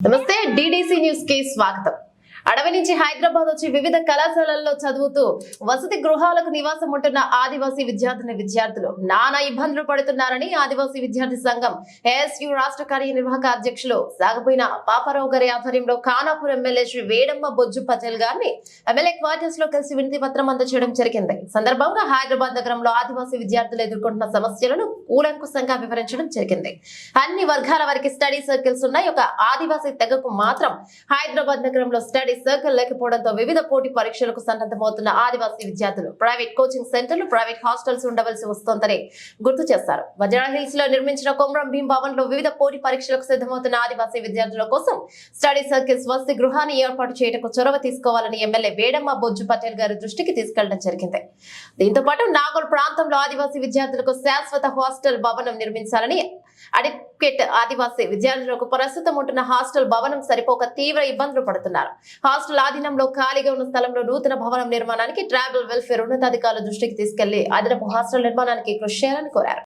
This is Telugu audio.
నమస్తే డిడిసి న్యూస్ కి స్వాగతం అడవి నుంచి హైదరాబాద్ వచ్చి వివిధ కళాశాలల్లో చదువుతూ వసతి గృహాలకు నివాసం ఉంటున్న ఆదివాసీ విద్యార్థిని విద్యార్థులు నానా ఇబ్బందులు పడుతున్నారని ఆదివాసీ విద్యార్థి సంఘం ఏఎస్యు రాష్ట్ర కార్యనిర్వాహక అధ్యక్షులు సాగపోయిన పాపారావు గారి ఆధ్వర్యంలో ఖానాపూర్ ఎమ్మెల్యే శ్రీ వేడమ్మ బొజ్జు పటేల్ గారిని ఎమ్మెల్యే క్వార్టర్స్లో కలిసి వినతి పత్రం అందజేయడం జరిగింది. సందర్భంగా హైదరాబాద్ నగరంలో ఆదివాసీ విద్యార్థులు ఎదుర్కొంటున్న సమస్యలను కూలంకుశంగా వివరించడం జరిగింది. అన్ని వర్గాల వారికి స్టడీ సర్కిల్స్ ఉన్నాయి. ఒక ఆదివాసీ తెగకు మాత్రం హైదరాబాద్ నగరంలో స్టడీ సర్కిల్ లేకపోవడంతో వివిధ పోటీ పరీక్షలకు సన్నద్ధమవుతున్న ఆదివాసీ విద్యార్థులు ప్రైవేట్ కోచింగ్ సెంటర్లు ప్రైవేట్ హాస్టల్స్ ఉండవలసి వస్తోందని గుర్తు చేశారు వజ్రా హిల్స్లో నిర్మించిన కొమరం భీం భవన్లో వివిధ పోటీ పరీక్షలకు సిద్ధమవుతున్న ఆదివాసీ విద్యార్థుల కోసం స్టడీ సర్కిల్స్ వసతి గృహాన్ని ఏర్పాటు చేయటకు చొరవ తీసుకోవాలని ఎమ్మెల్యే వేడమ్మ బొజ్జు పటేల్ గారి దృష్టికి తీసుకెళ్ళడం జరిగింది. దీంతో పాటు నాగోల్ ప్రాంతంలో ఆదివాసీ విద్యార్థులకు శాశ్వత హాస్టల్ భవనం నిర్మించాలని అడిక్వేట్ ఆదివాసీ విద్యార్థులకు ప్రస్తుతం ఉంటున్న హాస్టల్ భవనం సరిపోక తీవ్ర ఇబ్బందులు పడుతున్నారు. హాస్టల్ ఆధీనంలో ఖాళీగా ఉన్న స్థలంలో నూతన భవనం నిర్మాణానికి ట్రైబల్ వెల్ఫేర్ ఉన్నతాధికారుల దృష్టికి తీసుకెళ్ళి అదనపు హాస్టల్ నిర్మాణానికి కృషి చేయాలని కోరారు.